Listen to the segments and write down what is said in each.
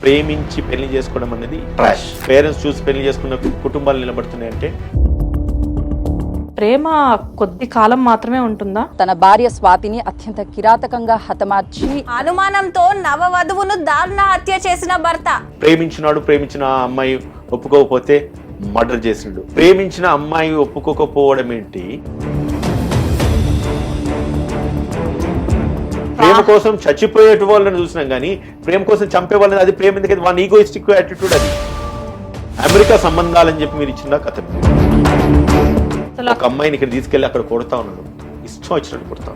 ప్రేమించి పెళ్ళి చేసుకోవడం అనేది ట్రాష్ పేరెంట్స్ చూసి పెళ్ళి చేసుకున్న కుటుంబాలు నిలబడుతున్నాయి అంటే? ప్రేమ కొద్ది కాలం మాత్రమే ఉంటుందా? తన భార్య స్వాతిని అత్యంత కిరాతకంగా హతమార్చి అనుమానంతో నవవధువును దారుణ హత్య చేసిన భర్త. ప్రేమించినాడు ప్రేమించిన అమ్మాయి ఒప్పుకోకపోతే మర్డర్ చేసిండు. ప్రేమించిన అమ్మాయి ఒప్పుకోకపోవడం ఏంటి ప్రేమ కోసం చచ్చిపోయేట వాళ్ళని చూసినాం కానీ ప్రేమ కోసం చంపే వాళ్ళని అది ప్రేమ ఎందుకైతే వాళ్ళ ఈగోయిస్టిక్ యాటిట్యూడ్ అది. అమెరికా సంబంధాలని చెప్పి మీరు ఇచ్చిన కథ ఒక అమ్మాయిని ఇక్కడ తీసుకెళ్ళి అక్కడ కొడతా ఉన్నాడు. ఇష్టం వచ్చినట్టు కొడతా.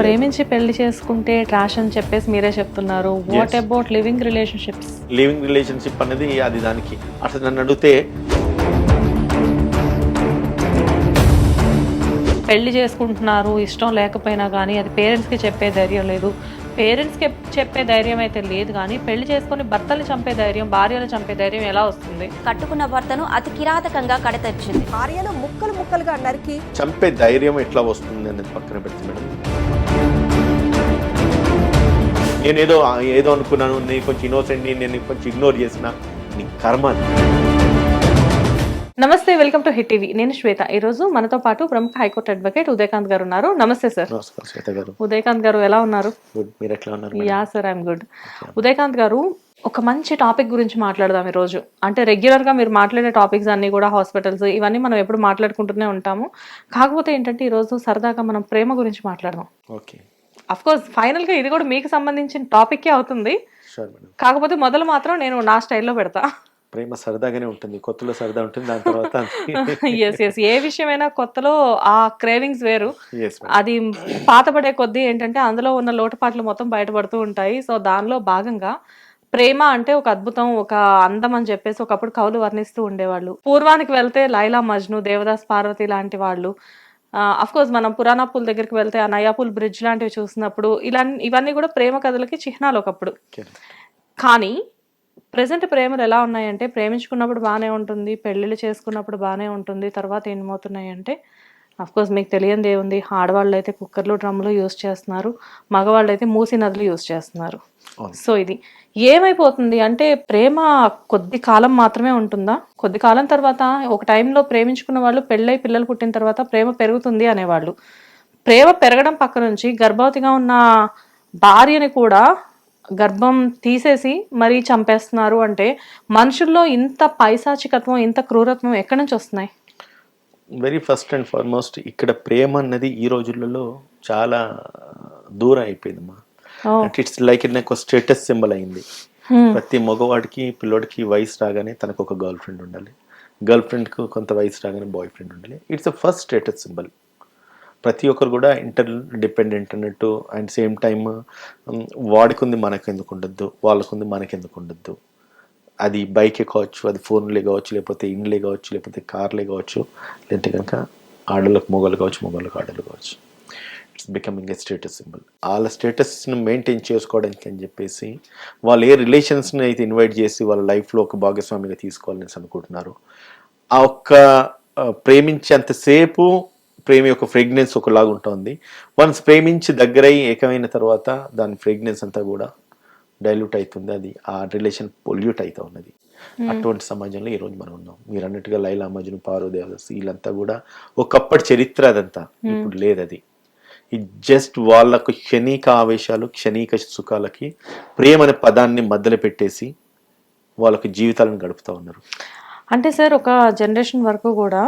ప్రేమించి పెళ్ళి చేసుకుంటే ట్రాష్ అని చెప్పేసి మీరే చెప్తున్నారు. What. About living relationships living relationship అనేది అది దానికి. అసలు నన్ను అడిగితే పెళ్ళి చేసుకుంటున్నారు ఇష్టం లేకపోయినా కానీ అది పేరెంట్స్కి చెప్పే ధైర్యం లేదు. పేరెంట్స్కి చెప్పే ధైర్యం అయితే లేదు కానీ పెళ్ళి చేసుకొని భర్తలు చంపే ధైర్యం భార్యలు చంపే ధైర్యం ఎలా వస్తుంది? కట్టుకున్న భర్తను అతి కిరాతకంగా కడతెచ్చింది భార్యను ముక్కలు ముక్కలుగా నరికి చంపే ధైర్యం ఎట్లా వస్తుంది అనేది పక్కన పెడితే మేడం. నేను ఏదో అనుకున్నాను నేను కొంచెం ఇన్నోసెంట్ నేను కొంచెం ఇగ్నోర్ చేసిన నీ కర్మ అది. నమస్తే వెల్కమ్ టు హిట్ టీవీ. నేను శ్వేత. ఈ రోజు మనతో పాటు ప్రముఖ హైకోర్టు అడ్వకేట్ ఉదయకాంత్ గారు ఉన్నారు. నమస్తే సార్. ఉదయకాంత్ గారు ఎలా ఉన్నారు? Yeah sir I'm good. Udaykanth garu ఒక మంచి టాపిక్ గురించి మాట్లాడదాం ఈరోజు. అంటే రెగ్యులర్గా మీరు మాట్లాడే టాపిక్స్ అన్నీ కూడా హాస్పిటల్స్ ఇవన్నీ మనం ఎప్పుడు మాట్లాడుకుంటూనే ఉంటాము. కాకపోతే ఏంటంటే ఈరోజు సరదాగా మనం ప్రేమ గురించి మాట్లాడదాం. ఓకే. అఫ్ కోర్స్ ఫైనల్గా ఇది కూడా మీకు సంబంధించిన టాపిక్కే అవుతుంది. కాకపోతే మొదలు మాత్రం నేను నా స్టైల్లో పెడతా. ప్రేమ సరదాగానే ఉంటుంది కొత్తలో సరదా ఉంటుంది దాని తర్వాత ఎస్ ఎస్ ఏ విషయమైనా కొత్తలో ఆ క్రేవింగ్స్ వేరు. అది పాతపడే కొద్దీ ఏంటంటే అందులో ఉన్న లోటుపాట్లు మొత్తం బయటపడుతూ ఉంటాయి. సో దానిలో భాగంగా ప్రేమ అంటే ఒక అద్భుతం ఒక అందం అని చెప్పేసి ఒకప్పుడు కవులు వర్ణిస్తూ ఉండేవాళ్ళు. పూర్వానికి వెళ్తే లైలా మజ్ను దేవదాస్ పార్వతి లాంటి వాళ్ళు. అఫ్ కోర్స్ మనం పురాణాపుల్ దగ్గరికి వెళ్తే ఆ నయాపుల్ బ్రిడ్జ్ లాంటివి చూసినప్పుడు ఇలా ఇవన్నీ కూడా ప్రేమ కథలకి చిహ్నాలు ఒకప్పుడు. కానీ ప్రజెంట్ ప్రేమలు ఎలా ఉన్నాయంటే ప్రేమించుకున్నప్పుడు బాగానే ఉంటుంది పెళ్ళిళ్ళు చేసుకున్నప్పుడు బాగానే ఉంటుంది తర్వాత ఏమవుతున్నాయి అంటే కోర్స్ మీకు తెలియంది ఏముంది ఆడవాళ్ళు అయితే కుక్కర్లు డ్రమ్ములు యూస్ చేస్తున్నారు మగవాళ్ళు అయితే మూసి నదులు యూస్ చేస్తున్నారు. సో ఇది ఏమైపోతుంది అంటే ప్రేమ కొద్ది కాలం మాత్రమే ఉంటుందా? కొద్ది కాలం తర్వాత ఒక టైంలో ప్రేమించుకున్న వాళ్ళు పెళ్ళై పిల్లలు పుట్టిన తర్వాత ప్రేమ పెరుగుతుంది అనేవాళ్ళు. ప్రేమ పెరగడం పక్క నుంచి గర్భవతిగా ఉన్న భార్యని కూడా గర్భం తీసేసి మరీ చంపేస్తున్నారు అంటే మనుషుల్లో ఇంత పైశాచికత్వం ఇంత క్రూరత్వం ఎక్కడి నుంచి వస్తున్నాయి? వెరీ ఫస్ట్ అండ్ ఫార్మోస్ట్ ఇక్కడ ప్రేమ అన్నది ఈ రోజులలో చాలా దూరం అయిపోయిందమ్మా. ఓ. అంటే ఇట్స్ లైక్ ఇట్ నాకు స్టేటస్ సింబల్ అయింది. Hmm. ప్రతి మగవాడికి పిల్లోడికి వయసు రాగానే తనకు ఒక గర్ల్ ఫ్రెండ్ ఉండాలి. గర్ల్ ఫ్రెండ్కి కొంత వయసు రాగానే బాయ్ ఫ్రెండ్ ఉండాలి. It's a first status symbol ప్రతి ఒక్కరు కూడా ఇంటర్ డిపెండెంట్ అన్నట్టు అండ్ సేమ్ టైమ్ um, వాడికి ఉంది మనకు ఎందుకు ఉండద్దు వాళ్ళకు ఉంది మనకి ఎందుకు ఉండద్దు అది బైకే కావచ్చు అది ఫోన్లే కావచ్చు లేకపోతే ఇండ్లే కావచ్చు లేకపోతే కార్లే కావచ్చు లేదంటే కనుక ఆడలకు మొగలు కావచ్చు మొగలకు ఆడలు కావచ్చు. It's becoming a status symbol వాళ్ళ స్టేటస్ని మెయింటైన్ చేసుకోవడానికి అని చెప్పేసి వాళ్ళు ఏ రిలేషన్స్ని అయితే ఇన్వైట్ చేసి వాళ్ళ లైఫ్లో ఒక భాగస్వామిగా తీసుకోవాలని అనుకుంటున్నారు. ఆ ఒక్క ప్రేమించేంతసేపు ప్రేమ యొక్క ఫ్రేగ్నెన్స్ ఒకలాగా ఉంటుంది. వన్స్ ప్రేమించి దగ్గరై ఏకమైన తర్వాత దాని ఫ్రేగ్నెన్స్ అంతా కూడా డైల్యూట్ అవుతుంది. అది ఆ రిలేషన్ పొల్యూట్ అవుతా ఉన్నది. అటువంటి సమాజంలో ఈ రోజు మనం ఉన్నాం. మీరు అన్నట్టుగా లైలా మజ్ను పారో దేవదాస్ వీళ్ళంతా కూడా ఒకప్పటి చరిత్ర అదంతా ఇప్పుడు లేదు అది ఈ జస్ట్ వాళ్ళకు క్షణిక ఆవేశాలు క్షణిక సుఖాలకి ప్రేమ అనే పదాన్ని మధ్యలో పెట్టేసి వాళ్ళకి జీవితాలను గడుపుతా ఉన్నారు. అంటే సార్ ఒక జనరేషన్ వరకు కూడా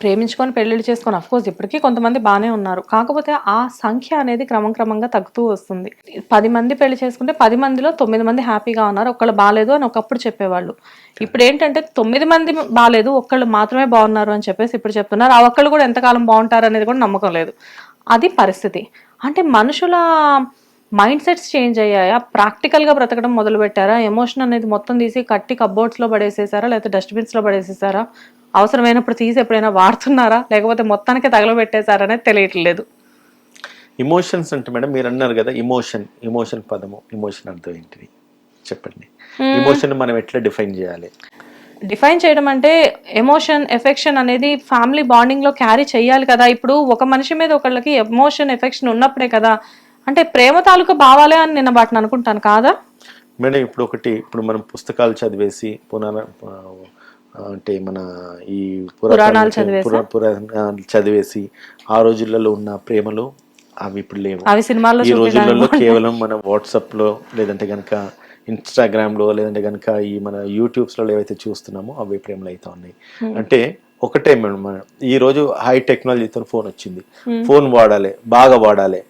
ప్రేమించుకొని పెళ్ళిళ్ళు చేసుకొని అఫ్ కోర్స్ ఇప్పటికీ కొంతమంది బాగానే ఉన్నారు. కాకపోతే ఆ సంఖ్య అనేది క్రమం క్రమంగా తగ్గుతూ వస్తుంది. పది మంది పెళ్ళి చేసుకుంటే పది మందిలో తొమ్మిది మంది హ్యాపీగా ఉన్నారు. ఒక్కళ్ళు బాగాలేదు అని ఒకప్పుడు చెప్పేవాళ్ళు. ఇప్పుడు ఏంటంటే తొమ్మిది మంది బాగాలేదు ఒక్కళ్ళు మాత్రమే బాగున్నారు అని చెప్పేసి ఇప్పుడు చెప్తున్నారు. ఆ ఒక్కళ్ళు కూడా ఎంతకాలం బాగుంటారు అనేది కూడా నమ్మకం లేదు. అది పరిస్థితి. అంటే మనుషుల మైండ్ సెట్స్ చేంజ్ అయ్యాయా? ప్రాక్టికల్గా బ్రతకడం మొదలు పెట్టారా ఎమోషన్ అనేది మొత్తం తీసి కట్టి కబ్బోర్డ్స్లో పడేసేసారా? లేకపోతే డస్ట్బిన్స్లో పడేసేసారా? అవసరమైనప్పుడు తీసి ఎప్పుడైనా వాడుతున్నారా? లేకపోతే మొత్తానికి తగలబెట్టేశారా అనేది తెలియట్లేదు. ఇమోషన్స్ అంటే మేడం మీరు అన్నారు కదా ఇమోషన్ ఇమోషన్ పదము ఇమోషన్ అర్థం ఏంటిది? చెప్పండి. ఇమోషన్ మనం ఎట్లా డిఫైన్ చేయాలి? డిఫైన్ చేయడం అంటే ఎమోషన్ ఎఫెక్షన్ అనేది ఫ్యామిలీ బాండింగ్లో క్యారీ చేయాలి కదా. ఇప్పుడు ఒక మనిషి మీద ఒకళ్ళకి ఎమోషన్ ఎఫెక్షన్ ఉన్నప్పుడే కదా. అంటే ప్రేమ తాలూకా భావాలే అని నిన్న బాటిని అనుకుంటాను కాదా? మేడం ఇప్పుడు ఒకటి ఇప్పుడు మనం పుస్తకాలు చదివేసి ఆ, అంటే మన ఈ పురాణాలు పురాణాలు చదివేసి ఆ రోజులలో ఉన్న ప్రేమలు అవి ఇప్పుడు లేవు. అవి సినిమాల్లో ఈ రోజులలో కేవలం మన వాట్సాప్లో లేదంటే గనక ఇన్స్టాగ్రామ్లో లేదంటే గనక ఈ మన యూట్యూబ్స్లో ఏవైతే చూస్తున్నామో అవి ప్రేమలు అయితే ఉన్నాయి. అంటే ఒకటే మేడం మన- ఈ రోజు హై టెక్నాలజీతో ఫోన్ వచ్చింది. ఫోన్ వాడాలి బాగా వాడాలి.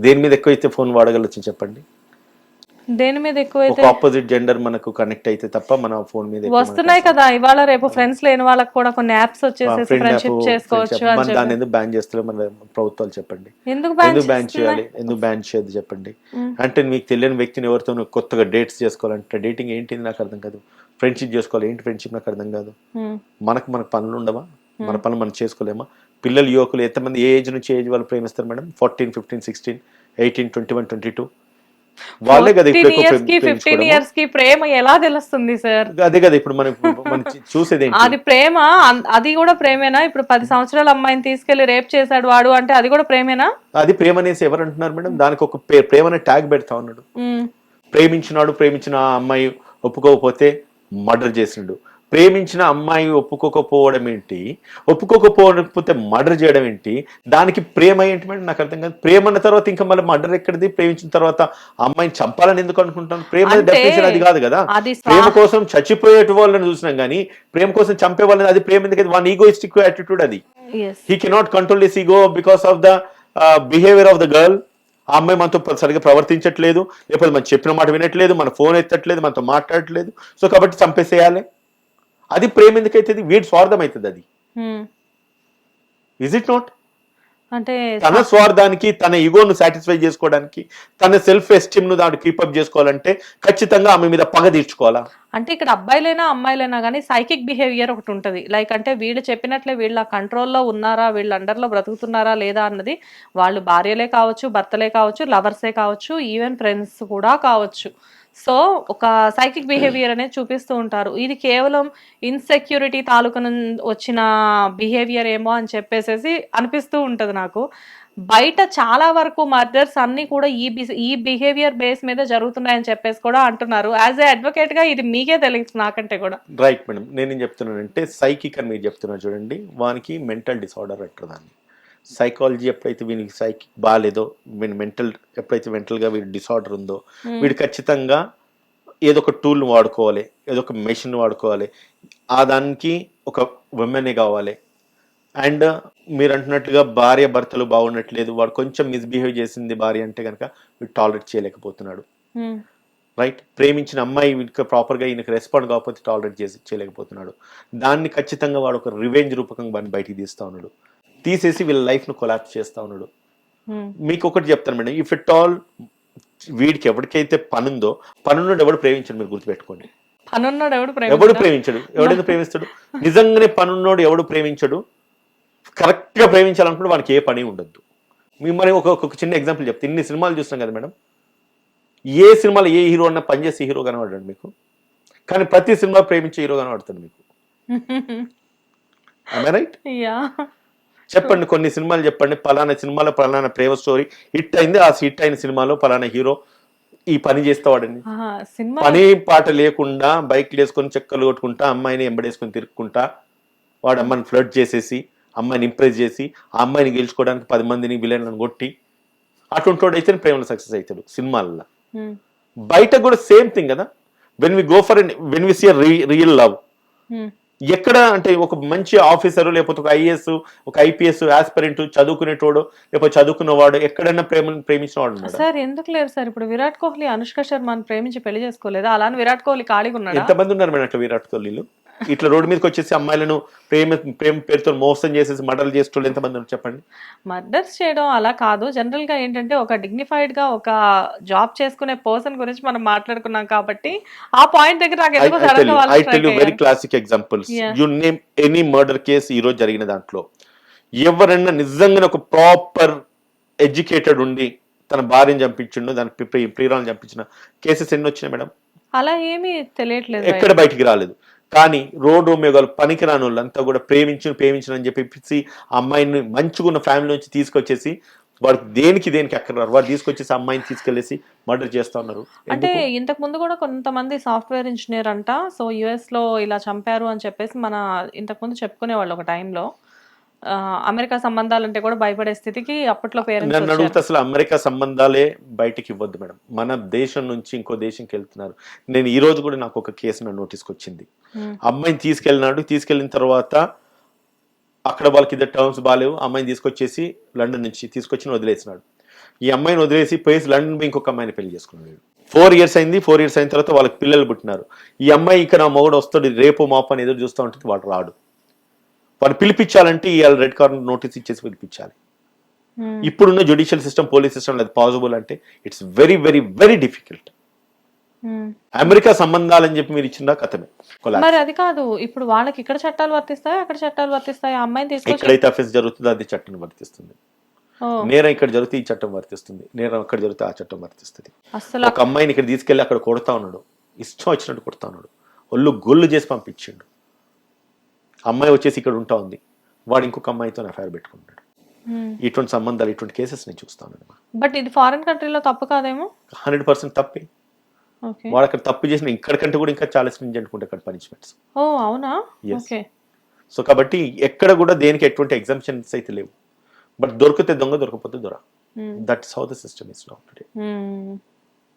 దేని మీద ఎక్కువైతే ఫోన్ వాడగలచ్చు చెప్పండి? దేని మీద ఎక్కువైతే ఆపోజిట్ జెండర్ మనకు కనెక్ట్ అయితే తప్ప మన ఫోన్ మీద వస్తున్నాయి కదా ఇవాళ రేపు ఫ్రెండ్స్ లేని వాళ్ళకి కూడా కొన్ని యాప్స్ app, ఫ్రెండ్షిప్ చేసుకోవచ్చు. అని దాన్ని ఎందుకు బ్యాన్ చేస్తారు మన ప్రభుత్వాలు చెప్పండి. ఎందుకు బ్యాన్ చేయాలి? ఎందుకు బ్యాన్ చేయదు చెప్పండి? అంటే మీకు తెలియని వ్యక్తిని ఎవరితో కొత్తగా డేట్స్ చేసుకోవాలంటే డేటింగ్ ఏంటి నాకు అర్థం కాదు. ఫ్రెండ్షిప్ చేసుకోవాలి ఏంటి ఫ్రెండ్షిప్ నాకు అర్థం కాదు. మనకు మనకు పనులు ఉండవా? మన పనులు మనం చేసుకోలేమా? పిల్లలు యువకులు ఎంతమంది ఏ ఏజ్ నుంచి ఏజ్ వాళ్ళు ప్రేమిస్తారు madam? Fourteen fifteen sixteen eighteen twenty one twenty two వాళ్ళే కదా ఫిఫ్టీన్. ఇయర్స్కి ప్రేమ ఎలా తెలుస్తుంది సార్ అదే కదా ఇప్పుడు మనం చూసేది అది ప్రేమ అది కూడా ప్రేమేనా? ఇప్పుడు పది సంవత్సరాల అమ్మాయిని తీసుకెళ్ళి రేప్ చేశాడు వాడు అంటే అది కూడా ప్రేమేనా? అది ప్రేమ అనేసి ఎవరు అంటున్నారు మేడం? దానికి ఒక ప్రేమ అనే ట్యాగ్ పెడతా ఉన్నాడు. ప్రేమించినాడు ప్రేమించిన అమ్మాయి ఒప్పుకోకపోతే మర్డర్ చేసిండు. ప్రేమించిన అమ్మాయి ఒప్పుకోకపోవడం ఏంటి? ఒప్పుకోకపోతే మర్డర్ చేయడం ఏంటి? దానికి ప్రేమ ఏంటి మేడం? నాకు అర్థం కాదు. ప్రేమ అన్న తర్వాత ఇంకా మళ్ళీ మర్డర్ ఎక్కడిది? ప్రేమించిన తర్వాత అమ్మాయిని చంపాలని ఎందుకు అనుకుంటాను ప్రేమ అంటే డెఫినేషన్ అది కాదు కదా. ప్రేమ కోసం చచ్చిపోయే వాళ్ళని చూసినాం కానీ ప్రేమ కోసం చంపే వాళ్ళని అది ప్రేమ ఎందుకు? వన్ ఈగోయిస్టిక్ యాటిట్యూడ్ అది. Yes. He cannot control this ego because of the behaviour of the girl ఆ అమ్మాయి మనతో సరిగ్గా ప్రవర్తించట్లేదు. లేకపోతే మనం చెప్పిన మాట వినట్లేదు. మన ఫోన్ ఎత్తట్లేదు. మనతో మాట్లాడట్లేదు. సో కాబట్టి చంపేసేయాలి. అది ప్రేమ ఎందుకైతుంది? వీడి స్వార్థం అవుతుంది అది. ఇజ్ ఇట్ నాట్ అంటే తన స్వార్థానికి తన ఈగోను సాటిస్ఫై చేసుకోవడానికి తన సెల్ఫ్ ఎస్టీమ్ను దాన్ని కీపప్ చేసుకోవాలంటే ఖచ్చితంగా ఆమె మీద పగ తీర్చుకోవాలా? అంటే ఇక్కడ అబ్బాయిలైనా అమ్మాయిలైనా కానీ సైకిక్ బిహేవియర్ ఒకటి ఉంటుంది. లైక్ అంటే వీళ్ళు చెప్పినట్లే వీళ్ళ కంట్రోల్లో ఉన్నారా వీళ్ళ అండర్లో బ్రతుకుతున్నారా లేదా అన్నది వాళ్ళు భార్యలే కావచ్చు భర్తలే కావచ్చు లవర్సే కావచ్చు ఈవెన్ ఫ్రెండ్స్ కూడా కావచ్చు. సో ఒక సైకిక్ బిహేవియర్ అనేది చూపిస్తూ ఉంటారు. ఇది కేవలం ఇన్సెక్యూరిటీ తాలూకా వచ్చిన బిహేవియర్ ఏమో అని చెప్పేసేసి అనిపిస్తూ ఉంటుంది నాకు. బయట చాలా వరకు మర్డర్స్ అన్ని కూడా ఈ ఈ బిహేవియర్ బేస్ మీద జరుగుతున్నాయని చెప్పేసి కూడా అంటున్నారు. యాజ్ ఏ అడ్వకేట్గా ఇది మీకే తెలియదు నాకంటే కూడా. రైట్ మేడం నేనేం చెప్తున్నానంటే సైకిక్ అని మీరు చెప్తున్నారు చూడండి. వానికి మెంటల్ డిసార్డర్ అంటారు దాన్ని. సైకాలజీ ఎప్పుడైతే వీనికి సైకిక్ బాగాలేదో వీని మెంటల్ ఎప్పుడైతే మెంటల్గా వీడి డిసార్డర్ ఉందో వీడు ఖచ్చితంగా ఏదో ఒక టూల్ని వాడుకోవాలి ఏదో ఒక మెషిన్ వాడుకోవాలి. ఆ దానికి ఒక ఉమెనే కావాలి. అండ్ మీరు అంటున్నట్టుగా భార్య భర్తలు బాగున్నట్లేదు వాడు కొంచెం మిస్బిహేవ్ చేసింది భార్య అంటే కనుక వీడు టాలరేట్ చేయలేకపోతున్నాడు. రైట్ ప్రేమించిన అమ్మాయి వీనికి ప్రాపర్గా ఈయనకి రెస్పాండ్ కాకపోతే టాలరేట్ చేసి చేయలేకపోతున్నాడు. దాన్ని ఖచ్చితంగా వాడు ఒక రివెంజ్ రూపకంగా వాడిని బయటికి తీస్తా ఉన్నాడు. తీసేసి వీళ్ళ లైఫ్ను కొలాప్స్ చేస్తా ఉన్నాడు. ఉమ్, మీకు ఒకటి చెప్తాను మేడం. ఇఫ్ ఇట్ ఆల్ వీడికి ఎవరికైతే పనుందో పనున్నోడు ఎవడు ప్రేమించడు మీరు గుర్తుపెట్టుకోండి. పనున్నాడు ఎవడు ఎవడు ప్రేమ ప్రేమించడు? ఎవడెందుకు ప్రేమిస్తాడు? నిజంగానే పనున్నోడు ఎవడు ప్రేమించడు? కరెక్ట్గా ప్రేమించాలనుకుంటే వానికి ఏ పని ఉండద్దు. మిమ్మల్ని ఒక ఒక చిన్న ఎగ్జాంపుల్ చెప్తే. ఇన్ని సినిమాలు చూస్తున్నాం కదా మేడం. ఏ సినిమాలో ఏ హీరో అన్న పనిచేసే హీరో కనబడ్డాడు మీకు. కానీ ప్రతి సినిమా ప్రేమించే హీరో కనబడతాడు మీకు. రైట్ యా చెప్పండి కొన్ని సినిమాలు చెప్పండి. పలానా సినిమాలో పలానా ప్రేమ స్టోరీ హిట్ అయింది. ఆ హిట్ అయిన సినిమాలో పలానా హీరో ఈ పని చేస్తావాడని సినిమా పని పాట లేకుండా బైక్లు వేసుకొని చెక్కలు కొట్టుకుంటా అమ్మాయిని ఎంబడేసుకొని తిరుక్కుంటా వాడు అమ్మాయిని ఫ్లడ్ చేసేసి అమ్మాయిని ఇంప్రెస్ చేసి ఆ అమ్మాయిని గెలుచుకోవడానికి పది మందిని విలన్లను కొట్టి అటువంటి అయితే ప్రేమలో సక్సెస్ అవుతాడు సినిమాల్లో. బయట కూడా సేమ్ థింగ్ కదా. When we go for when we see real love ఎక్కడ అంటే ఒక మంచి ఆఫీసర్ లేకపోతే ఒక ఐఏఎస్ ఒక ఐపీఎస్ ఆస్పిరెంట్ చదువుకునేటోడు లేకపోతే చదువుకున్నవాడు ఎక్కడైనా ప్రేమ ప్రేమించిన వాడు సార్ ఎందుకు లేరు సార్? ఇప్పుడు విరాట్ కోహ్లీ అనుష్క శర్మని ప్రేమించి పెళ్ళి చేసుకోలేదా? అలానే విరాట్ కోహ్లీ ఖాళీగా ఉన్నాడా? ఎంతమంది ఉన్నారు మేడం అట్లా విరాట్ కోహ్లీలు? ఇట్లా రోడ్డు మీదకి వచ్చేసి అమ్మాయిలను ప్రేమ ప్రేమ పేరుతో మోసం చేసేసి మర్డర్లు చేసేటోళ్ళు ఎంతమంది ఉన్నారు చెప్పండి? మర్డర్స్ చేయడం అలా కాదు. జనరల్గా ఏంటంటే ఒక డిగ్నిఫైడ్గా ఒక జాబ్ చేసుకునే పర్సన్ గురించి మనం మాట్లాడుకున్నాం కాబట్టి ఆ పాయింట్ దగ్గర నాకు ఎందుకో very. Classic examples you name any murder case ఈ రోజు జరిగిన దాంట్లో. ఎవరైనా నిజంగా ఒక ప్రాపర్ ఎడ్యుకేటెడ్ ఉండి తన భార్యను చంపించిండు దాని ప్రి- ప్రియురాలను చంపించిన కేసెస్ ఎన్ని వచ్చినాయి మేడం? అలా ఏమీ తెలియట్లేదు ఎక్కడ బయటికి రాలేదు. కానీ రోడ్డు మేఘాలు పనికిరాని వాళ్ళంతా కూడా ప్రేమించు ప్రేమించను అని చెప్పేసి అమ్మాయిని మంచిగున్న ఫ్యామిలీ నుంచి తీసుకొచ్చేసి వాడికి దేనికి దేనికి అక్కర్రారు వాడు తీసుకొచ్చేసి అమ్మాయిని తీసుకెళ్ళేసి మర్డర్ చేస్తా ఉన్నారు. అంటే? ఇంతకు ముందు కూడా కొంతమంది సాఫ్ట్వేర్ ఇంజనీర్ అంట సో యుఎస్లో ఇలా చంపారు అని చెప్పేసి మన ఇంతకు ముందు చెప్పుకునేవాళ్ళు ఒక టైంలో అమెరికా సంబంధాలంటే కూడా భయపడే స్థితికి అప్పట్లో నన్ను పేరెంట్స్ అడిగితే అసలు అమెరికా సంబంధాలే బయటికి ఇవ్వద్దు మేడం. మన దేశం నుంచి ఇంకో దేశంకి వెళ్తున్నారు. నేను ఈ రోజు కూడా నాకు ఒక కేసు నా నోటీస్కి వచ్చింది. అమ్మాయిని తీసుకెళ్ళినాడు. తీసుకెళ్ళిన తర్వాత అక్కడ వాళ్ళకి ఇద్దరు టర్మ్స్ బాగాలేవు అమ్మాయిని తీసుకొచ్చేసి లండన్ నుంచి తీసుకొచ్చి వదిలేసినాడు. ఈ అమ్మాయిని వదిలేసి పోయేసి లండన్ పోయి ఇంకొక అమ్మాయిని పెళ్ళి చేసుకున్నాడు. ఫోర్ ఇయర్స్ అయింది. ఫోర్ ఇయర్స్ అయిన తర్వాత వాళ్ళకి పిల్లలు పుట్టినారు. ఈ అమ్మాయి ఇక్కడ నా మొగుడు వస్తాడు. రేపు మాపు అని ఎదురు చూస్తూ ఉంటుంది వాడు రాడు. వాడు పిలిపించాలంటే ఇవాళ రెడ్ కార్నర్ నోటీస్ ఇచ్చేసి పిలిపించాలి. ఇప్పుడున్న జ్యుడిషియల్ సిస్టమ్ పోలీస్ సిస్టమ్ అది పాసిబుల్ అంటే it's very very very difficult America సంబంధాలని చెప్పి మీరు ఇచ్చిన కథమే. మరి అది కాదు ఇప్పుడు వాళ్ళకి ఇక్కడ చట్టాలు వర్తిస్తాయి అక్కడ చట్టాలు వర్తిస్తాయి? అమ్మాయిని తీసుకొచ్చి ఎక్కడైతే అఫెన్స్ జరుగుతుందో అది చట్టం వర్తిస్తుంది. నేరం ఇక్కడ జరిగితే ఈ చట్టం వర్తిస్తుంది. నేరం అక్కడ జరిగితే ఆ చట్టం వర్తిస్తుంది. అస్సలు ఒక అమ్మాయిని ఇక్కడ తీసుకెళ్ళి అక్కడ కొడతా ఉన్నాడు. ఇష్టం వచ్చినట్టు కొడతా ఉన్నాడు. ఒళ్ళు గొల్లు చేసి పంపించిండు. అమ్మాయి వచ్చేసి ఇక్కడ ఉంటా ఉంది. వాడు ఇంకొక అమ్మాయితో అఫైర్ పెట్టుకుంటాడు. ఇటువంటి సంబంధాలు ఇటువంటి కేసెస్ నేను చూస్తాను బట్ ఇది ఫారిన్ కంట్రీలో తప్పు కాదేమో? హండ్రెడ్ పర్సెంట్ తప్పే. వాడు అక్కడ తప్పు చేసిన ఇక్కడికంటే కూడా ఇంకా చాలా స్ట్రింజెంట్ ఉంటాయి అక్కడ పనిష్మెంట్స్. ఓ అవునా. ఓకే సో కాబట్టి ఎక్కడ కూడా దేనికి ఎటువంటి ఎగ్జామ్షన్స్ అయితే లేవు. బట్ దొరికితే దొంగ దొరకపోతే దొర. That is how the system is now today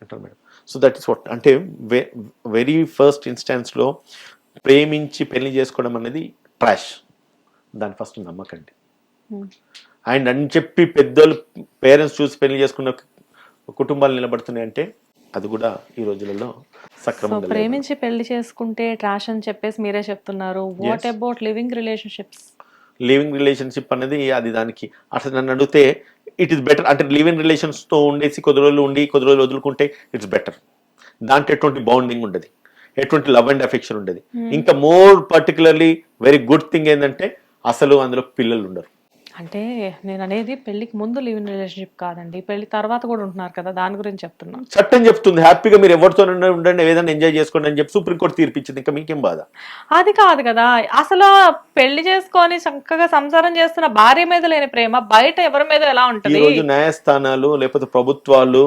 అంటారు madam. So that is what అంటే వెరీ ఫస్ట్ ఇన్స్టాన్స్లో ప్రేమించి పెళ్ళి చేసుకోవడం అనేది ట్రాష్ దాని ఫస్ట్ నమ్మకండి అండ్. అని చెప్పి పెద్దలు పేరెంట్స్ చూసి పెళ్ళి చేసుకున్న కుటుంబాలు నిలబడుతున్నాయి అంటే అది కూడా ఈ రోజులలో సక్రమంగా. ప్రేమించి పెళ్ళి చేసుకుంటే ట్రాష్ అని చెప్పేసి మీరే చెప్తున్నారు. What. About living relationships living relationship అనేది అది దానికి అసలు నన్ను అడిగితే ఇట్ ఈస్ బెటర్ అంటే లివింగ్ రిలేషన్స్తో ఉండేసి కొద్ది రోజులు ఉండి కొద్ది రోజులు వదులుకుంటే ఇట్స్ బెటర్ దాంట్లో ఎటువంటి బాండింగ్ ఉండదు. ఎటువంటి లవ్ అండ్ అఫెక్షన్ ఉండదు. ఇంకా more particularly very good thing ఏంటంటే అసలు అందులో పిల్లలు ఉండరు. అంటే నేను అనేది పెళ్ళికి ముందు లివింగ్ రిలేషన్షిప్ కాదండి. పెళ్ళి తర్వాత కూడా ఉంటున్నారు కదా దాని గురించి చెప్తున్నా. చట్టం చెప్తుంది. హ్యాపీగా మీరు ఎవరితో ఉండండి ఏదైనా ఎంజాయ్ చేసుకోండి అని చెప్పి సుప్రీంకోర్టు తీర్పిచ్చింది. ఇంకా మీకేం బాధ? అది కాదు కదా. అసలు పెళ్ళి చేసుకొని చక్కగా సంసారం చేస్తున్న భార్య మీద లేని ప్రేమ బయట ఎవరి మీద ఎలా ఈ ఉంటది? రోజు న్యాయస్థానాలు లేకపోతే ప్రభుత్వాలు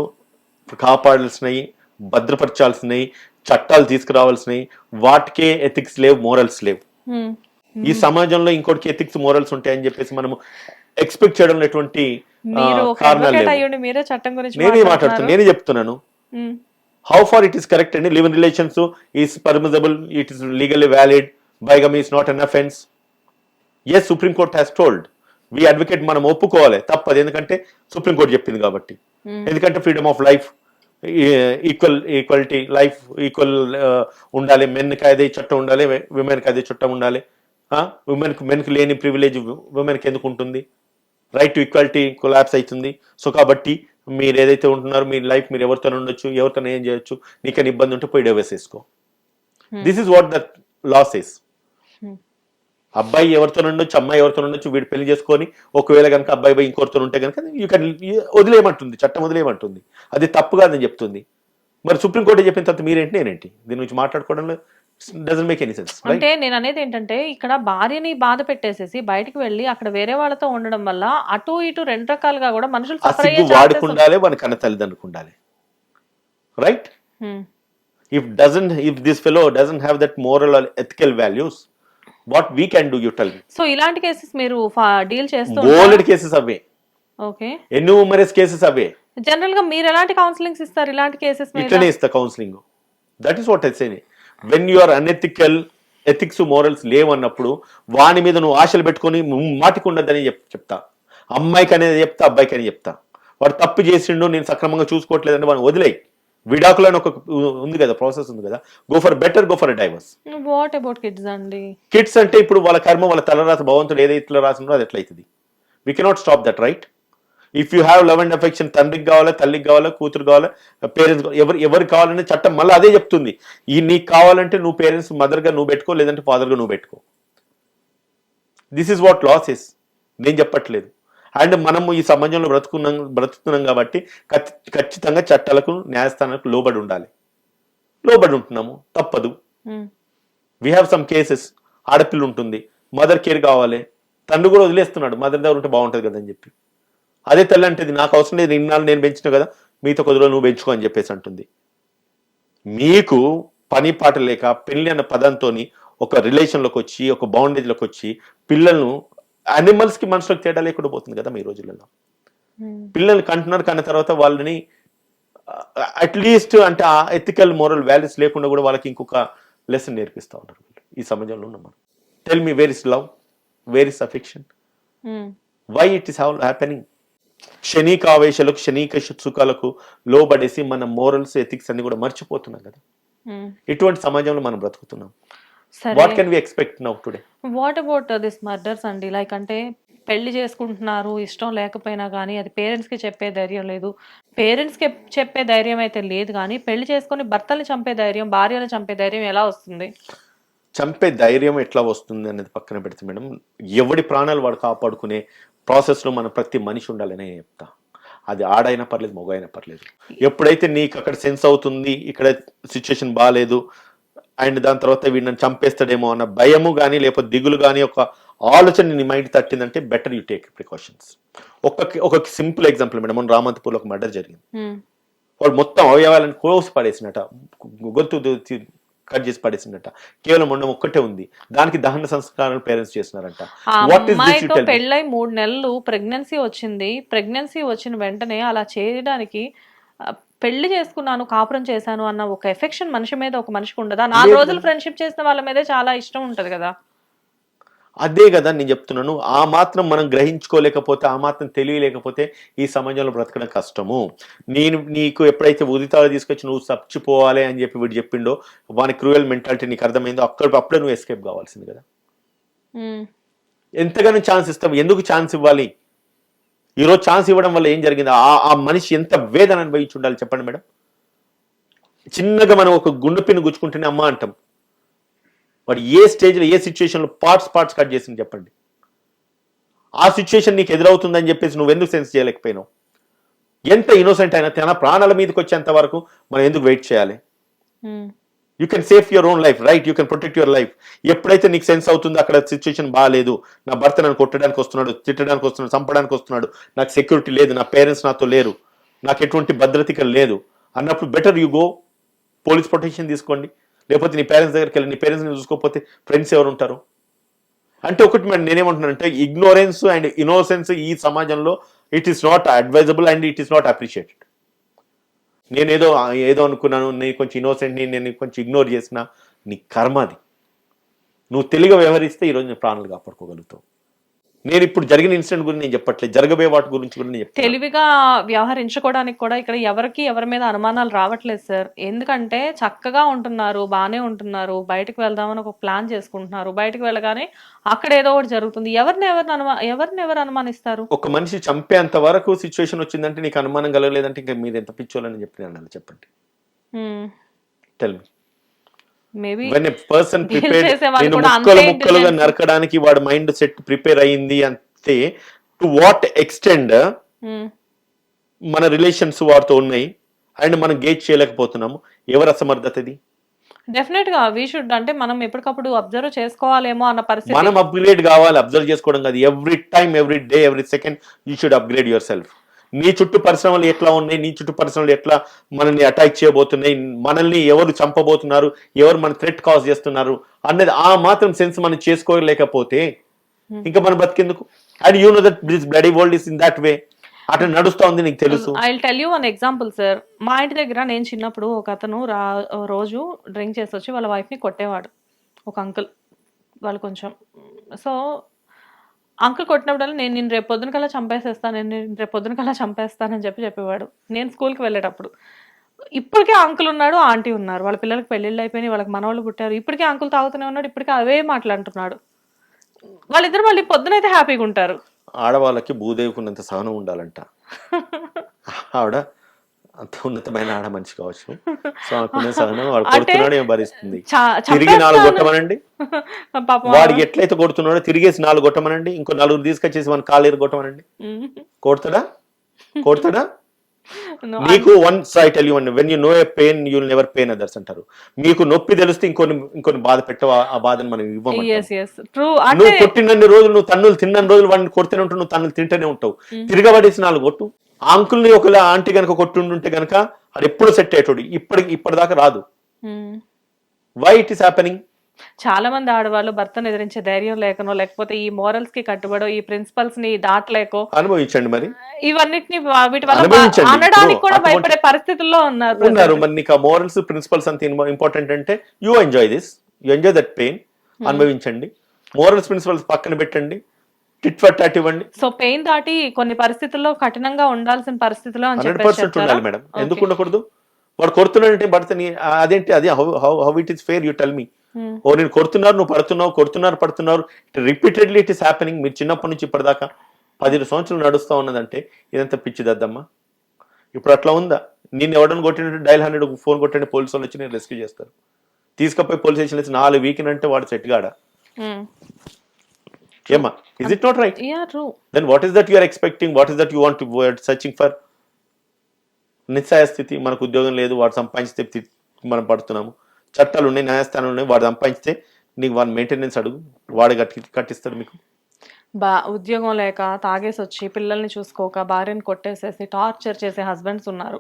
కాపాడాల్సినవి భద్రపరచాల్సినవి చట్టాలు తీసుకురావాల్సినవి వాటికే ఎథిక్స్ లేవు మోరల్స్ లేవు. ఈ సమాజంలో ఇంకోటికి ఎథిక్స్ మోరల్స్ ఉంటాయని చెప్పేసి మనము ఎక్స్పెక్ట్ చేయడంలో ఎటువంటి కారణాలు గురించి నేనే మాట్లాడుతున్నాను. నేనే చెప్తున్నాను. How far it is correct అండి? Live in relations is permissible it is legally valid bigamy is not an offence as supreme court has told we advocate మనం ఒప్పుకోవాలి తప్పదు. ఎందుకంటే సుప్రీం కోర్ట్ చెప్పింది కాబట్టి. ఎందుకంటే freedom of life equal equality life equal ఉండాలి. మెన్కి అదే చట్టం ఉండాలి విమెన్కి అదే చట్టం ఉండాలి. ఉమెన్కి మెన్కి లేని ప్రివిలేజ్ ఉమెన్కి ఎందుకు ఉంటుంది? రైట్ టు ఈక్వాలిటీ కొలాప్స్ అవుతుంది. సో కాబట్టి మీరు ఏదైతే ఉంటున్నారో మీ లైఫ్ మీరు ఎవరితో ఉండొచ్చు ఎవరితో ఏం చేయొచ్చు నీకని ఇబ్బంది ఉంటే పోయి డైవర్స్ చేసుకో. This is what that laws is. అబ్బాయి ఎవరితో ఉండొచ్చు అమ్మాయి ఎవరితో ఉండొచ్చు వీడు పెళ్ళి చేసుకొని ఒకవేళ కనుక అబ్బాయి పోయి ఇంకొకరితో ఉంటే కనుక యూ కెన్ వదిలేయమంటుంది చట్టం వదిలేయమంటుంది. అది తప్పు కాదని చెప్తుంది. మరి సుప్రీంకోర్టు చెప్పిన తర్వాత మీరేంటి నేనేంటి? దీని గురించి మాట్లాడుకోవడంలో డజన్ మేక్ ఎనీ సెన్స్ అంటే నేను అనేది ఏంటంటే ఇక్కడ భార్యని బాధ పెట్టేసేసి బయటికి వెళ్ళి అక్కడ వేరే వాళ్ళతో ఉండడం వల్ల అటు ఇటు రెండు రకాలుగా కూడా మనుషులు ఆ సఫర్ అయ్యే సిగ్గు chances వాడికి ఉండాలి వాడి కన్న తల్లిదండ్రులకు ఉండాలి. Right doesn't if this fellow doesn't have that moral or ethical values what we can do you tell me. So ఇలాంటి కేసెస్ మీరు డీల్ చేస్తూ బోల్డ్ కేసెస్ అవే. ఓకే ఎన్యూమరస్ కేసెస్ అవే. జనరల్గా మీరు ఎలాంటి కౌన్సిలింగ్స్ ఇస్తారు ఇలాంటి కేసెస్ ఇట్లనే ఇస్తా counselling that is what I say when you are unethical ethics morals లేవన్నప్పుడు వాని మీద నువ్వు ఆశలు పెట్టుకొని మాటికి ఉండద్దని చెప్ చెప్తా. అమ్మాయికి అనేది చెప్తా అబ్బాయికి అని చెప్తా. వాడు తప్పు చేసిండు నేను సక్రమంగా చూసుకోవట్లేదని వాడిని వదిలేయి. విడాకులు అని ఒక ఉంది కదా ప్రాసెస్ ఉంది కదా. Go for better go for divorce what about kids అండి? కిడ్స్ అంటే ఇప్పుడు వాళ్ళ కర్మ వాళ్ళ తలరాత భగవంతుడు ఏదైతే రాసిందో అది ఎట్లయితుంది? We cannot stop that right if you have love and affection తండ్రికి కావాలా తల్లికి కావాలా కూతురు కావాలా పేరెంట్స్ ఎవరు ఎవరికి కావాలనే చట్టం మళ్ళీ అదే చెప్తుంది. ఈ నీకు కావాలంటే నువ్వు పేరెంట్స్ మదర్గా నువ్వు పెట్టుకో లేదంటే ఫాదర్గా నువ్వు పెట్టుకో. This is what laws is నేను చెప్పట్లేదు. అండ్ మనము ఈ సమాజంలో బ్రతుకున్నాం బ్రతుకుతున్నాం కాబట్టి ఖచ్చి- ఖచ్చితంగా చట్టాలకు న్యాయస్థానాలకు లోబడి ఉండాలి. లోబడి ఉంటున్నాము. తప్పదు. వీ హ్యావ్ సమ్ కేసెస్ ఆడపిల్ల ఉంటుంది. మదర్ కేర్ కావాలి. తండ్రి కూడా వదిలేస్తున్నాడు. మదర్ దగ్గర ఉంటే బాగుంటుంది కదా అని చెప్పి. అదే తల్లి అంటది నాకు అవసరం లేదు ఇన్నాళ్ళు నేను పెంచిన కదా మీతో కొద్దిలో నువ్వు పెంచుకో అని చెప్పేసి అంటుంది. మీకు పని పాట లేక పెళ్ళి అన్న పదంతో ఒక రిలేషన్లోకి వచ్చి ఒక బౌండేజ్లోకి వచ్చి పిల్లలను animals కి మనుషులకు తేడా లేకుండా పోతుంది కదా మీ రోజులలో. పిల్లల్ని కంటున్నారు కన్న తర్వాత వాళ్ళని అట్లీస్ట్ అంటే ఆ ఎథికల్ మోరల్ వాల్యూస్ లేకుండా కూడా వాళ్ళకి ఇంకొక లెసన్ నేర్పిస్తా ఉన్నారు వీళ్ళు. ఈ సమాజంలో ఉన్నాం మనం. Tell me where is love where is affection why it is happening క్షణిక ఆవేశాలకు క్షణిక సుఖాలకు లోబడేసి మన మోరల్స్ ఎథిక్స్ అన్ని కూడా మర్చిపోతున్నాం కదా. ఇటువంటి సమాజంలో మనం బ్రతుకుతున్నాం. సరే. What can we expect now today what about this murders అండి? లైక్ అంటే పెళ్ళి చేసుకుంటున్నారు ఇష్టం లేకపోయినా కానీ అది పేరెంట్స్కి చెప్పే ధైర్యం లేదు. పేరెంట్స్కి చెప్పే ధైర్యం అయితే లేదు కానీ పెళ్ళి చేసుకొని భర్తల్ని చంపే ధైర్యం భార్యను చంపే ధైర్యం ఎలా వస్తుంది? చంపే ధైర్యం ఎట్లా వస్తుంది అనేది పక్కన పెడితే మేడం ఎవడి ప్రాణాలు వాడు కాపాడుకునే ప్రాసెస్లో మన ప్రతి మనిషి ఉండాలనే చెప్తా. అది ఆడైనా పర్లేదు మగ అయినా పర్లేదు. ఎప్పుడైతే నీకు అక్కడ సెన్స్ అవుతుంది ఇక్కడ సిచ్యుయేషన్ బాగాలేదు అండ్ దాని తర్వాత వీడు నన్ను చంపేస్తాడేమో అన్న భయము కానీ లేకపోతే దిగులు కానీ ఒక ఆలోచన నీ మైండ్ తట్టిందంటే బెటర్ యూ టేక్ ప్రికాషన్స్ ఒక ఒక సింపుల్ ఎగ్జాంపుల్ మేడం మన రామంతపూర్లో ఒక మర్డర్ జరిగింది. వాడు మొత్తం అవయవాలను కోసి పడేసినట. గొంతు కట్ చేసి పడేసినట్ట కేవలం మొండం ఒక్కటే ఉంది. దానికి దహన సంస్కారాలు పేరెంట్స్ చేసినారంట ఆ వాట్ ఇస్ దిస్ పెళ్ళై మూడు నెలలు ప్రెగ్నెన్సీ వచ్చింది. ప్రెగ్నెన్సీ వచ్చిన వెంటనే అలా చేయడానికి పెళ్ళి చేసుకున్నాను కాపురం చేశాను అన్న ఒక ఎఫెక్షన్ మనిషి మీద ఒక మనిషికి ఉండదా? నాలుగు రోజులు ఫ్రెండ్షిప్ చేసిన వాళ్ళ మీదే చాలా ఇష్టం ఉంటది కదా. అదే కదా నేను చెప్తున్నాను ఆ మాత్రం మనం గ్రహించుకోలేకపోతే ఆ మాత్రం తెలియలేకపోతే ఈ సమాజంలో బ్రతకడం కష్టము. నేను నీకు ఎప్పుడైతే ఉదితాలు తీసుకొచ్చి నువ్వు చచ్చిపోవాలి అని చెప్పి వీడు చెప్పిండో వాని క్రూయల్ మెంటాలిటీ నీకు అర్థమైందో అక్కడ అప్పుడే నువ్వు ఎస్కేప్ కావాల్సింది కదా. ఎంతగానో ఛాన్స్ ఇస్తాం ఎందుకు ఛాన్స్ ఇవ్వాలి? ఈరోజు ఛాన్స్ ఇవ్వడం వల్ల ఏం జరిగింది? ఆ ఆ మనిషి ఎంత వేదన అనుభవించి ఉండాలి చెప్పండి మేడం? చిన్నగా మనం ఒక గుండె పిన్ను గుచ్చుకుంటేనే అమ్మ అంటాం. వాడు ఏ స్టేజ్లో ఏ సిచ్యువేషన్లో పార్ట్స్ పార్ట్స్ కట్ చేసింది చెప్పండి. ఆ సిచ్యువేషన్ నీకు ఎదురవుతుందని చెప్పేసి నువ్వు ఎందుకు సెన్స్ చేయలేకపోయినావు? ఎంత ఇన్నోసెంట్ అయినా తన ప్రాణాల మీదకి వచ్చేంత వరకు మనం ఎందుకు వెయిట్ చేయాలి? You can safe your own life right you can protect your life ఎప్పుడైతే నీకు సెన్స్ అవుతుందో అక్కడ సిచ్యువేషన్ బాగాలేదు నా భర్త నన్ను కొట్టడానికి వస్తున్నాడు తిట్టడానికి వస్తున్నాడు చంపడానికి వస్తున్నాడు నాకు సెక్యూరిటీ లేదు నా పేరెంట్స్ నాతో లేరు నాకు ఎటువంటి భద్రత ఇక్కడ లేదు అన్నప్పుడు better you go police protection తీసుకోండి. లేకపోతే నీ పేరెంట్స్ దగ్గరికి వెళ్ళి నీ పేరెంట్స్ని చూసుకోకపోతే ఫ్రెండ్స్ ఎవరు ఉంటారు అంటే ఒకటి మేడం నేనేమంటున్నానంటే ఇగ్నోరెన్స్ అండ్ ఇన్నోసెన్స్ ఈ సమాజంలో it is not advisable and it is not appreciated నేను ఏదో ఏదో అనుకున్నాను నేను కొంచెం ఇన్నోసెంట్ని నేను కొంచెం ఇగ్నోర్ చేసిన నీ కర్మ అది. నువ్వు తెలివిగా వ్యవహరిస్తే ఈరోజు నీ ప్రాణాలు కాపాడుకోగలుగుతావు. నేను ఇప్పుడు జరిగిన ఇన్సిడెంట్ గురించి నేను చెప్పట్లేదు. జరగబోయే వాటి గురించి కూడా నేను తెలివిగా వ్యవహరించుకోవడానికి కూడా ఇక్కడ ఎవరికి ఎవరి మీద అనుమానాలు రావట్లేదు సార్. ఎందుకంటే చక్కగా ఉంటున్నారు బాగానే ఉంటున్నారు బయటకు వెళ్దామని ఒక ప్లాన్ చేసుకుంటున్నారు. బయటకు వెళ్ళగానే అక్కడ ఏదో ఒకటి జరుగుతుంది. ఎవరిని ఎవరిని అనుమా ఎవరిని ఎవరు అనుమానిస్తారు? ఒక మనిషి చంపేంత వరకు సిచ్యువేషన్ వచ్చిందంటే నీకు అనుమానం కలగలేదంటే ఇంకా మీరు ఎంత పిచ్చోలని చెప్పి అన్నారు చెప్పండి tell me when person prepare నేను ముక్కలు ముక్కలుగా. నరకడానికి వాడు మైండ్ సెట్ ప్రిపేర్ అయింది అంతే టు వాట్ ఎక్స్టెండ్ మన రిలేషన్స్ వారితో ఉన్నాయి అండ్ మనం గేట్ చేయలేకపోతున్నాము? ఎవరు అసమర్థత ఇది? డెఫినెట్గా వీ షుడ్ అంటే మనం ఎప్పటికప్పుడు అబ్జర్వ్ చేసుకోవాలేమో అన్న పరిస్థితి. మనం అప్గ్రేడ్ కావాలి అబ్జర్వ్ చేసుకోవడం కాదు. Every time every day every second you should upgrade yourself నీ చుట్టూ పరిశ్రమలు ఎట్లా ఉన్నాయి? నీ చుట్టూ పరిశ్రమలు ఎట్లా మనల్ని అటాక్ చేయబోతున్నాయి? మనల్ని ఎవరు చంపబోతున్నారు? ఎవరు మన థ్రెట్ కాజ్ చేస్తున్నారు? అన్నది ఆ మాత్రం సెన్స్ మనం చేసుకోలేకపోతే ఇంకా మనం బతికేందుకు and you know that this bloody world is in that way అట్లా నడుస్తా ఉంది నీకు తెలుసు. I tell you one example sir మా ఇంటి దగ్గర నేను చిన్నప్పుడు ఒక అతను రా రోజు డ్రింక్ చేసి వచ్చి వాళ్ళ wife ని కొట్టేవాడు. ఒక అంకుల్ వాళ్ళు కొంచెం. సో అంకుల్ కొట్టినప్పుడల్లా నేను నేను రేపు పొద్దున కల్లా చంపేసేస్తాను నేను రేపు పొద్దున కల్లా చంపేస్తానని చెప్పి చెప్పేవాడు. నేను స్కూల్కి వెళ్ళేటప్పుడు. ఇప్పటికే అంకుల్ ఉన్నాడు ఆంటీ ఉన్నారు. వాళ్ళ పిల్లలకి పెళ్ళిళ్ళు అయిపోయినాయి వాళ్ళకి మనవాళ్ళు పుట్టారు. ఇప్పటికే అంకుల్ తాగుతూనే ఉన్నాడు ఇప్పటికే అవే మాట్లాడుతున్నాడు వాళ్ళిద్దరు మళ్ళీ పొద్దునైతే హ్యాపీగా ఉంటారు. ఆడవాళ్ళకి భూదేవికున్నంత సహనం ఉండాలంట. ఆవిడ అంత ఉన్నతమైన ఆడ మనిషి కావచ్చు. సో ఆకున్న సహనం వాడు కొడుతున్నాడు ఏం భరిస్తుంది. తిరిగి నాలుగు. కొట్టమనండి. వాడికి ఎట్లయితే కొడుతున్నాడో తిరిగేసి నాలుగు కొట్టమనండి. ఇంకో నలుగురు తీసుకొచ్చేసి మన కాలు కొట్టమనండి. కొడతాడా? కొడతాడా? No, నీకు once I tell you when you know a pain you never pain others అంటారు. మీకు నొప్పి తెలిస్తే ఇంకొన్ని ఇంకొన్ని బాధ పెట్టవు ఆ- బాధను మనం అంటే నువ్వు కొట్టినన్ని రోజులు నువ్వు తన్నులు తిన్నన్ని రోజులు వాడిని కొడుతూనే ఉంటావు నువ్వు తన్నులు తింటూనే ఉంటావు. తిరగబడేసి నాలుగు కొట్టు. అంకుల్ని ఒకవేళ ఆంటీ కనుక కొట్టుండుంటే కనుక అది ఎప్పుడు సెట్ అయ్యేటోడు. ఇప్పటికి ఇప్పటిదాకా రాదు. వై ఇట్ ఈస్ హ్యాపెనింగ్ చాలా మంది ఆడవాళ్ళు భర్తను ఎదిరించే ధైర్యం లేకనో లేకపోతే ఈ మోరల్స్కి కట్టుబడో ఈ ప్రిన్సిపల్స్ని దాటలేకో అనుభవించండి మరి. ఇవన్నిటిని వీటి వల్ల. అనడానికి కూడా భయపడే పరిస్థితుల్లో ఉన్నారు ఉన్నారు. మరి నీకు ఆ మోరల్స్ ప్రిన్సిపల్స్ అంత ఇంపార్టెంట్ అంటే you enjoy this you enjoy that pain అనుభవించండి. మోరల్స్ ప్రిన్సిపల్స్ పక్కన పెట్టండి. టిట్ ఫర్ టాట్ ఇవ్వండి సో పెయిన్ దాటి కొన్ని పరిస్థితుల్లో కఠినంగా ఉండాల్సిన పరిస్థితిలో హండ్రెడ్ పర్సెంట్? ఉండాలి మేడం. ఎందుకు ఉండకూడదు? వాడు కొడుతున్నాడంటే భర్తని ఆ, అదేంటి అదే how it is fair you tell me. Hmm. ఓ నేను కొడుతున్నారు నువ్వు పడుతున్నావు కొడుతున్నారు పడుతున్నారు. Repeatedly it is happening. మీరు చిన్నప్పటి నుంచి ఇప్పటిదాకా పదిహేను సంవత్సరాలు నడుస్తా ఉన్నదంటే ఇదంతా పిచ్చిదద్దమ్మా ఇప్పుడు అట్లా ఉందా? నేను ఎవడని కొట్టినట్టు డైల్ హండ్రెడ్ ఫోన్ కొట్టండి పోలీసు వాళ్ళు వచ్చి నేను రెస్క్యూ చేస్తారు తీసుకపోయి పోలీస్ స్టేషన్ వచ్చి నాలుగు వీకెన్ అంటే వాడు సెట్ గాడా Hmm. ఏమా is it not right Yeah, true. Then what is that you are expecting what is that you want to searching for నిస్సాయ స్థితి మనకు ఉద్యోగం లేదు వాడు సంపాదించితే మనం పడుతున్నాము. చట్టాలు ఉన్నాయి న్యాయస్థానాలు ఉన్నాయి వాడు సంపాదించితే నీకు వాడి మెయింటెనెన్స్ అడుగు వాడు కట్టి కట్టిస్తాడు మీకు. బా ఉద్యోగం లేక తాగేసి వచ్చి పిల్లల్ని చూసుకోక భార్యని కొట్టేసేసి టార్చర్ చేసే హస్బెండ్స్ ఉన్నారు.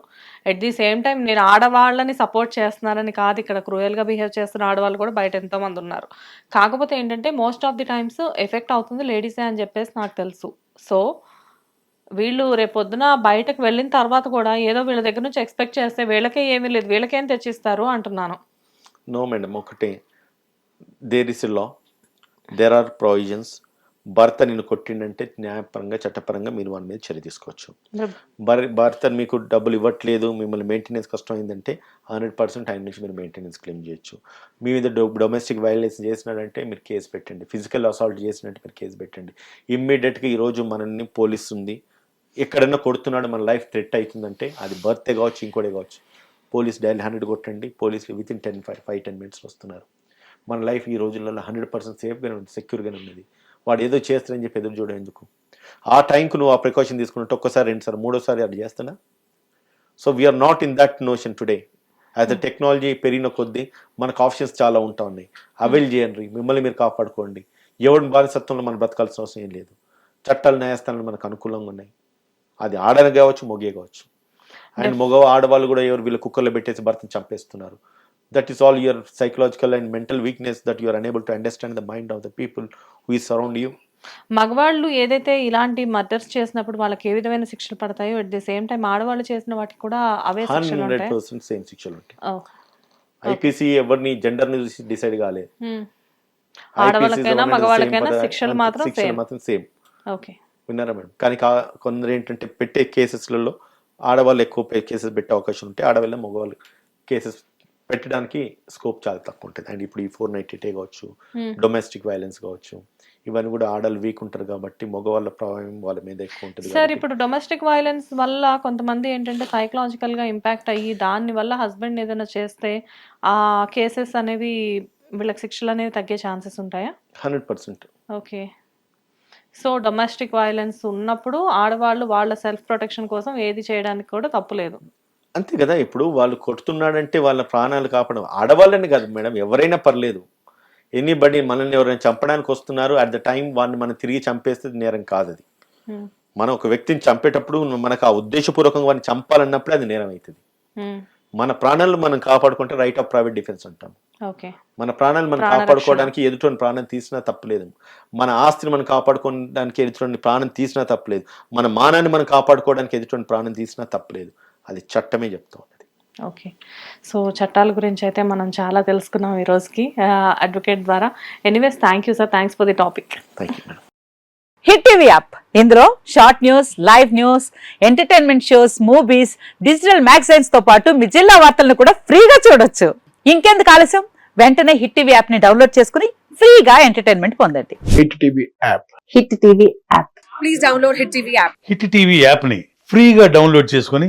ఎట్ ది సేమ్ టైం నేను ఆడవాళ్ళని సపోర్ట్ చేస్తున్నారని కాదు ఇక్కడ క్రూయల్గా బిహేవ్ చేస్తున్న ఆడవాళ్ళు కూడా బయట ఎంతోమంది ఉన్నారు. కాకపోతే ఏంటంటే most of the times effect అవుతుంది లేడీసే అని చెప్పేసి నాకు తెలుసు. సో వీళ్ళు రేపొద్దున బయటకు వెళ్ళిన తర్వాత కూడా ఏదో వీళ్ళ దగ్గర నుంచి ఎక్స్పెక్ట్ చేస్తే వీళ్ళకే ఏమీ లేదు వీళ్ళకేం తెచ్చిస్తారు అంటున్నాను. నో మేడం ఒకటి. There is law there are provisions భర్త నిన్ను కొట్టిండంటే న్యాయపరంగా చట్టపరంగా మీరు వాని మీద చర్య తీసుకోవచ్చు. భర్ భర్త మీకు డబ్బులు ఇవ్వట్లేదు మిమ్మల్ని మెయింటెనెన్స్ కష్టం అయిందంటే హండ్రెడ్ పర్సెంట్ ఆయన నుంచి మీరు మెయింటెనెన్స్ క్లెయిమ్ చేయొచ్చు. మీ మీద డొమెస్టిక్ వైలెన్స్ చేసినాడంటే మీరు కేసు పెట్టండి. ఫిజికల్ అసాల్ట్ చేసినట్టు మీరు కేసు పెట్టండి. ఇమ్మీడియట్గా ఈరోజు మనల్ని పోలీస్ ఉంది. ఎక్కడైనా కొడుతున్నాడు మన లైఫ్ థ్రెట్ అవుతుందంటే అది బర్త్డే కావచ్చు ఇంకోటే కావచ్చు. పోలీస్ డైల్ హండ్రెడ్ కొట్టండి. పోలీసులు within ten five five ten మినిట్స్లో వస్తున్నారు. మన లైఫ్ ఈ రోజులలో హండ్రెడ్ పర్సెంట్ సేఫ్గానే ఉంది సెక్యూర్గానే ఉన్నది. వాడు ఏదో చేస్తారని చెప్పి ఎదురు చూడడం ఎందుకు? ఆ టైంకు నువ్వు ఆ ప్రికాషన్ తీసుకున్నట్టు ఒక్కసారి రెండుసారి మూడోసారి అది చేస్తున్నా so we are not in that notion today as a technology పెరిగిన కొద్దీ మనకు ఆప్షన్స్ చాలా ఉంటా ఉన్నాయి. అవైల్ చేయండి మిమ్మల్ని మీరు కాపాడుకోండి. ఎవరి బానిసత్వంలో మనం బ్రతకాల్సిన అవసరం ఏం లేదు. చట్టాలు న్యాయస్థానాలు మనకు అనుకూలంగా ఉన్నాయి. అది ఆడని కావచ్చు మొగే కావచ్చు. అండ్ మగ ఆడవాళ్ళు కూడా ఎవరు వీళ్ళ కుక్కర్లో పెట్టేసి భర్తను చంపేస్తున్నారు. Is all your psychological and mental weakness that you are unable to understand the mind of the people who ఈ సరౌండ్ యూ మగవాళ్ళు ఏదైతే ఇలాంటి మర్డర్స్ చేసినప్పుడు వాళ్ళకి ఏ విధమైన శిక్షలు పడతాయో అట్ ది సేమ్ టైం ఆడవాళ్ళు చేసిన వాటికి కూడా అవే శిక్షలు హండ్రెడ్ పర్సెంట్ సేమ్ శిక్షలు ఉంటాయి. ఐపీసీ ఎవరిని జెండర్ని చూసి డిసైడ్ కాలేదు ఆడవాళ్ళకైనా మగవాళ్ళకైనా శిక్షలు మాత్రం శిక్షలు మాత్రం సేమ్ ఓకే విన్నారా మేడం? కానీ కొందరు ఏంటంటే పెట్టే కేసెస్లలో ఆడవాళ్ళు ఎక్కువ కేసెస్ పెట్టే అవకాశం ఉంటే ఆడవాళ్ళ మగవాళ్ళు కేసెస్ పెట్టడానికి స్కోప్ చాలా తక్కువ ఉంటుంది అండ్ ఇప్పుడు ఈ ఫోర్ నైన్టీ టే కావచ్చు డొమెస్టిక్ వైలెన్స్ కావచ్చు ఇవన్నీ కూడా ఆడలు వీక్ ఉంటారు కాబట్టి మగవాళ్ళ ప్రభావం వాళ్ళ మీద ఎక్కువ ఉంటుంది సార్ ఇప్పుడు డొమెస్టిక్ వైలెన్స్ వల్ల కొంతమంది ఏంటంటే సైకలాజికల్గా ఇంపాక్ట్ అయ్యి దాని వల్ల హస్బెండ్ ఏదైనా చేస్తే ఆ కేసెస్ అనేవి వీళ్ళకి శిక్షలు అనేవి తగ్గే ఛాన్సెస్ ఉంటాయా? Hundred percent. Okay. So domestic violence ఉన్నప్పుడు ఆడవాళ్ళు వాళ్ళ సెల్ఫ్ ప్రొటెక్షన్ కోసం ఏది చేయడానికి కూడా తప్పులేదు అంతే కదా? ఇప్పుడు వాళ్ళు కొడుతున్నాడంటే వాళ్ళ ప్రాణాలు కాపాడడం. ఆడవాళ్ళని కాదు మేడం ఎవరైనా పర్లేదు. ఎనీబడి మనల్ని ఎవరైనా చంపడానికి వస్తున్నారు అట్ ద టైం వాళ్ళని మనం తిరిగి చంపేస్తే నేరం కాదు అది. మనం ఒక వ్యక్తిని చంపేటప్పుడు మనకు ఆ ఉద్దేశపూర్వకంగా వాడిని చంపాలన్నప్పుడే అది నేరం అవుతుంది. మన ప్రాణాలను మనం కాపాడుకుంటే రైట్ ఆఫ్ ప్రైవేట్ డిఫెన్స్ అంటాం. మన ప్రాణాలు మనం కాపాడుకోవడానికి ఎదుటి ప్రాణం తీసినా తప్పులేదు. మన ఆస్తిని మనం కాపాడుకోవడానికి ఎదుటి ప్రాణం తీసినా తప్పులేదు. మన మానాన్ని మనం కాపాడుకోవడానికి ఎదుటి ప్రాణం తీసినా తప్పులేదు. అది చట్టమే చెప్తా ఉన్నది. ఓకే. సో చట్టాల గురించి అయితే మనం చాలా తెలుసుకున్నాం ఈ రోజుకి. అడ్వకేట్ ద్వారా. Anyways thank you sir. Thanks for the topic. Thank you madam hit TV app. ఇందులో short news live news entertainment shows movies digital మ్యాగజైన్స్తో పాటు మీ జిల్లా వార్తలను కూడా ఫ్రీగా చూడొచ్చు. ఇంకెందుకు ఆలస్యం? వెంటనే హిట్ టీవీ యాప్ని డౌన్లోడ్ చేసుకుని ఫ్రీగా ఎంటర్టైన్మెంట్ పొందండి. Hit TV app. Hit TV app. Hit TV యాప్ని ఫ్రీగా డౌన్లోడ్ చేసుకొని